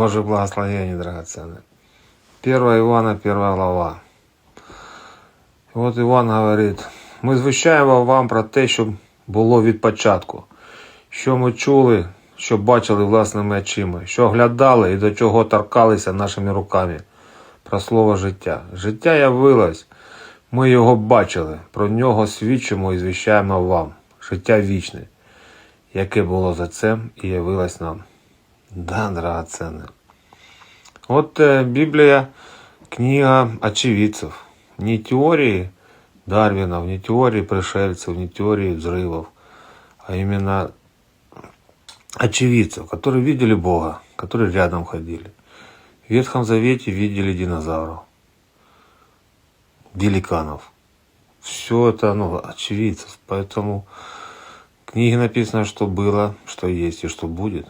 Боже благословение, драгоценное. 1 Ивана, 1 глава. І от Іван говорить, ми звіщаємо вам про те, що було від початку, що ми чули, що бачили власними очима, що оглядали і до чого торкалися нашими руками. Про слово життя. Життя явилось, ми його бачили, про нього свідчимо і звіщаємо вам. Життя вічне, яке було за цим і явилось нам. Да, драгоценне. От е, Біблія книга очевидцев. Не теории Дарвинов, не теории пришельцев, не теории взрывов, а именно очевидцев, которые видели Бога, которые рядом ходили. В Ветхом Завете видели динозавров, великанов. Все это, ну, очевидцев. Поэтому в книге написано, что было, что есть и что будет.